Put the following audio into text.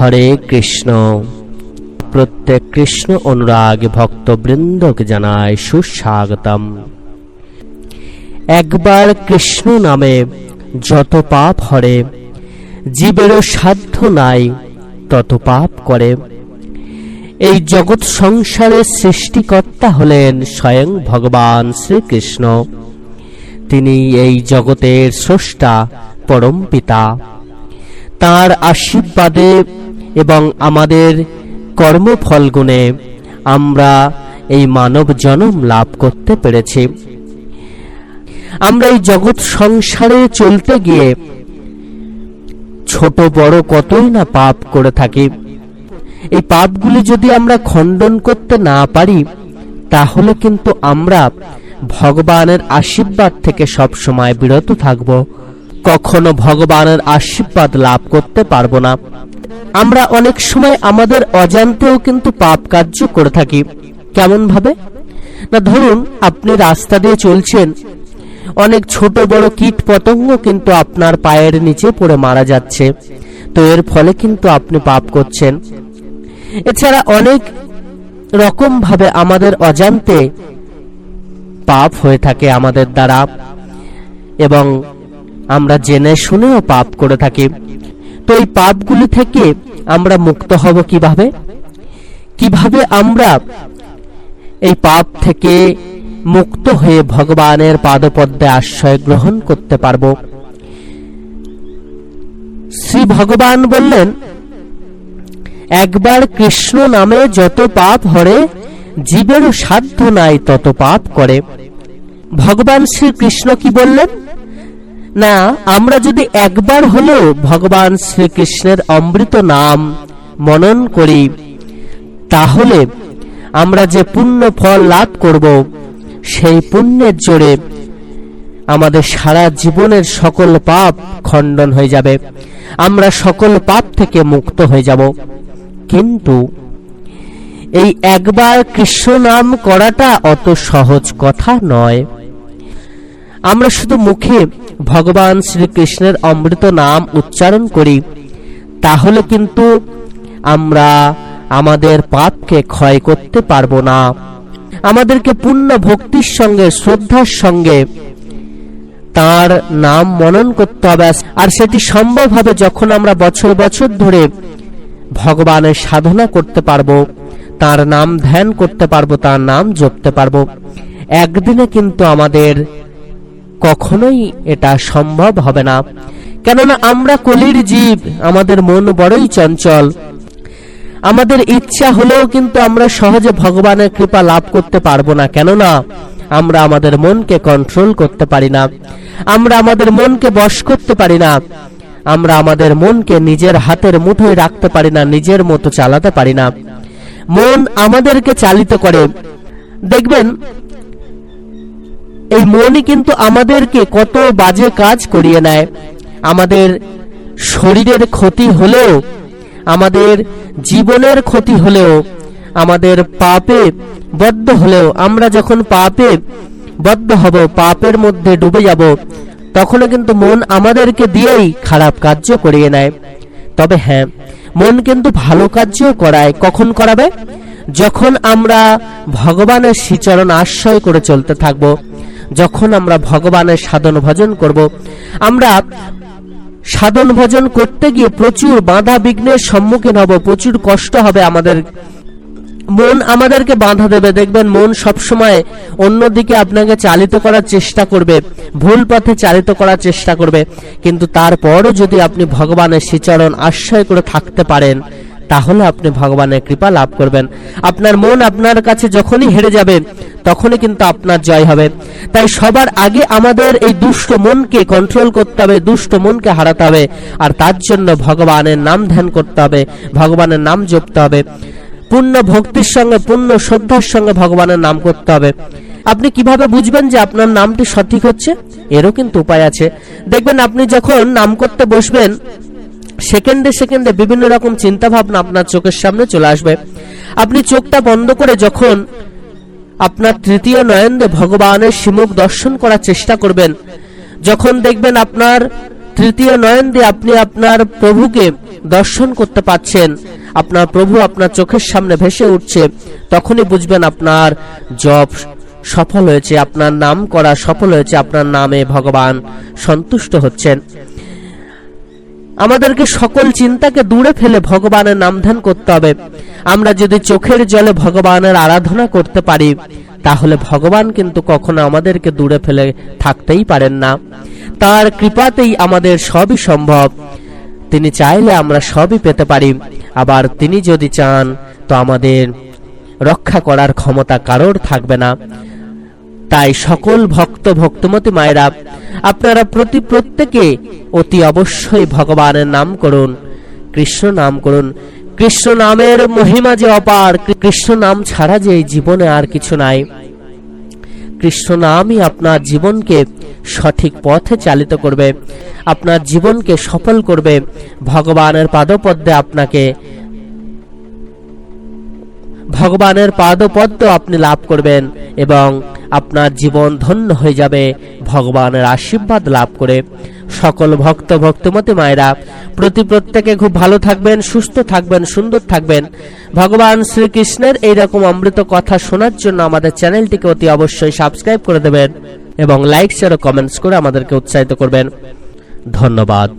হরে কৃষ্ণ। প্রত্যেক কৃষ্ণ অনুরাগ ভক্তবৃন্দকে জানায় সুস্বাগতম। একবার কৃষ্ণ নামে যত পাপ হরে জীবেরও সাধ্য নাই তত পাপ করে। এই জগৎ সংসারের সৃষ্টিকর্তা হলেন স্বয়ং ভগবান শ্রীকৃষ্ণ। তিনি এই জগতের স্রষ্টা, পরম পিতা। তার আশীর্বাদে এবং আমাদের কর্মফল গুণে আমরা এই মানব জনম লাভ করতে পেরেছি। আমরা এই জগৎ সংসারে চলতে গিয়ে ছোট বড় কতই না পাপ করে থাকি। এই পাপগুলি যদি আমরা খণ্ডন করতে না পারি, তাহলে কিন্তু আমরা ভগবানের আশীর্বাদ থেকে সব সময় বিরত থাকব। কখনো ভগবানের আশীর্বাদ লাভ করতে পারব না। আমরা অনেক সময় আমাদের অজান্তেও কিন্তু পাপ কার্য করে থাকি। কেমন ভাবে? না, ধরুন আপনি রাস্তা দিয়ে চলছেন। অনেক ছোট বড় কীট পতঙ্গ কিন্তু আপনার পায়ের নিচে পড়ে মারা যাচ্ছে। তো এর ফলে কিন্তু আপনি পাপ করছেন। এছাড়া অনেক রকম ভাবে আমাদের অজান্তে পাপ হয়ে থাকে আমাদের দ্বারা। এবং আমরা জেনে শুনেও পাপ করে থাকি। তো এই পাপগুলি থেকে আমরা মুক্ত হব কীভাবে? কীভাবে আমরা এই পাপ থেকে মুক্ত হয়ে ভগবানের পাদপদ্মে আশ্রয় গ্রহণ করতে পারব? শ্রী ভগবান বললেন, একবার কৃষ্ণ নামে যত পাপ হরে, জীবেরও সাধ্য নাই তত পাপ করে। ভগবান শ্রীকৃষ্ণ কি বললেন? না, আমরা যদি একবার হলেও ভগবান শ্রীকৃষ্ণের অমৃত নাম মনন করি, তাহলে আমরা যে পুণ্য ফল লাভ করব, সেই পুণ্যের জোরে আমাদের সারা জীবনের সকল পাপ খণ্ডন হয়ে যাবে। আমরা সকল পাপ থেকে মুক্ত হয়ে যাব। কিন্তু এই একবার কৃষ্ণ নাম করাটা অত সহজ কথা নয়। আমরা শুধু মুখে ভগবান শ্রীকৃষ্ণের অমৃত নাম উচ্চারণ করি, তাহলে কিন্তু আমরা আমাদের পাপকে ক্ষয় করতে পারব না। আমাদেরকে পূর্ণ ভক্তির সঙ্গে, শ্রদ্ধার সঙ্গে তার নাম মনন করতে হবে। আর সেটি সম্ভব হবে যখন আমরা বছর বছর ধরে ভগবানের সাধনা করতে পারব, তার নাম ধ্যান করতে পারব, তার নাম জপতে পারব। একদিনে কিন্তু আমাদের কখনোই এটা সম্ভব হবে না। কেননা আমরা কলির জীব, আমাদের মন বড়ই চঞ্চল। আমাদের ইচ্ছা হলেও কিন্তু আমরা সহজে ভগবানের কৃপা লাভ করতে পারব না, কেননা আমরা আমাদের মনকে কন্ট্রোল করতে পারি না। আমরা আমাদের মনকে বশ করতে পারি না। আমরা আমাদের মনকে নিজের হাতের মুঠোয় রাখতে পারি না, নিজের মতো চালাতে পারি না। মন আমাদেরকে চালিত করে। দেখবেন এই মনই কিন্তু আমাদেরকে কত বাজে কাজ করিয়ে নেয়। আমাদের শরীরের ক্ষতি হলেও, আমাদের জীবনের ক্ষতি হলেও, আমাদের পাপে বদ্ধ হলেও, আমরা যখন পাপে বদ্ধ হব, পাপের মধ্যে ডুবে যাব, তখনও কিন্তু মন আমাদেরকে দিয়েই খারাপ কার্য করিয়ে নেয়। তবে হ্যাঁ মন কিন্তু ভালো কার্যও করায়। কখন করাবে? যখন আমরা ভগবানের শ্রীচরণ আশ্রয় করে চলতে থাকব। যখন আমরা ভগবানের সাধন ভজন করব, আমরা সাধন ভজন করতে গিয়ে প্রচুর বাধা বিঘ্নের সম্মুখীন হব, প্রচুর কষ্ট হবে আমাদের। মন আমাদেরকে বাধা দেবে। দেখবেন মন সবসময় অন্যদিকে আপনাকে চালিত করার চেষ্টা করবে, ভুল পথে চালিত করার চেষ্টা করবে। কিন্তু তারপরও যদি আপনি ভগবানের শ্রীচরণ আশ্রয় করে থাকতে পারেন তাহলে আপনি ভগবানের কৃপা লাভ করবেন। আপনার মন আপনার কাছে যখনই হেরে যাবে, তখনই কিন্তু আপনার জয় হবে। তাই সবার আগে আমাদের এই দুষ্ট মনকে কন্ট্রোল করতে হবে, দুষ্ট মনকে হারাতে হবে, আর তার জন্য ভগবানের নাম ধ্যান করতে হবে, ভগবানের নাম জপতে হবে। পূর্ণ ভক্তির সঙ্গে, পূর্ণ শ্রদ্ধার সঙ্গে ভগবানের নাম করতে হবে। আপনি কীভাবে বুঝবেন যে আপনার নামটি সঠিক হচ্ছে? এরও কিন্তু উপায় আছে। দেখবেন আপনি যখন নাম করতে বসবেন সেকেন্ডে সেকেন্ডে বিভিন্ন রকম চিন্তা ভাবনা আপনার চোখের সামনে চলে আসবে। আপনি চোখটা বন্ধ করে যখন আপনার তৃতীয় নয়ন্দে ভগবানের শিমুখ দর্শন করার চেষ্টা করবেন, যখন দেখবেন আপনার তৃতীয় নয়ন দিয়ে আপনি আপনার প্রভুকে দর্শন করতে পাচ্ছেন, আপনার প্রভু আপনার চোখের সামনে ভেসে উঠছে, তখনই বুঝবেন আপনার জব সফল হয়েছে, আপনার নাম করা সফল হয়েছে, আপনার নামে ভগবান সন্তুষ্ট হচ্ছেন। আমাদেরকে সকল চিন্তাকে দূরে ফেলে ভগবানের নাম ধ্যান করতে হবে। আমরা যদি চোখের জলে ভগবানের আরাধনা করতে পারি, তাহলে ভগবান কিন্তু কখনো আমাদেরকে দূরে ফেলে থাকতেই পারেন না। তার কৃপাতেই আমাদের সবই সম্ভব। তিনি চাইলে আমরা সবই পেতে পারি। আবার তিনি যদি চান, তো আমাদের রক্ষা করার ক্ষমতা কারোর থাকবে না। তাই সকল ভক্ত ভক্তমতী মায়েরা, আপনারা প্রতি প্রত্যেকে অতি অবশ্যই ভগবানের নাম করুন, কৃষ্ণ নাম করুন। কৃষ্ণ নামের মহিমা যে অপার, কৃষ্ণ নাম ছাড়া যে জীবনে আর কিছু নাই। কৃষ্ণ নামই আপনার জীবনকে সঠিক পথে চালিত করবে, আপনার জীবনকে সফল করবে, ভগবানের পাদপদ্মে আপনাকে, ভগবানের পাদপদ্ম আপনি লাভ করবেন এবং আপনার জীবন ধন্য হয়ে যাবে। ভগবানের আশীর্বাদ লাভ করে। সকল ভক্ত, ভক্তমতী মায়েরা, প্রতি প্রত্যেকে খুব ভালো থাকবেন, সুস্থ থাকবেন, সুন্দর থাকবেন। ভগবান শ্রীকৃষ্ণের এইরকম অমৃত কথা শোনার জন্য আমাদের চ্যানেলটিকে অতি অবশ্যই সাবস্ক্রাইব করে দেবেন এবং লাইক, শেয়ার ও কমেন্টস করে আমাদেরকে উৎসাহিত করবেন। ধন্যবাদ।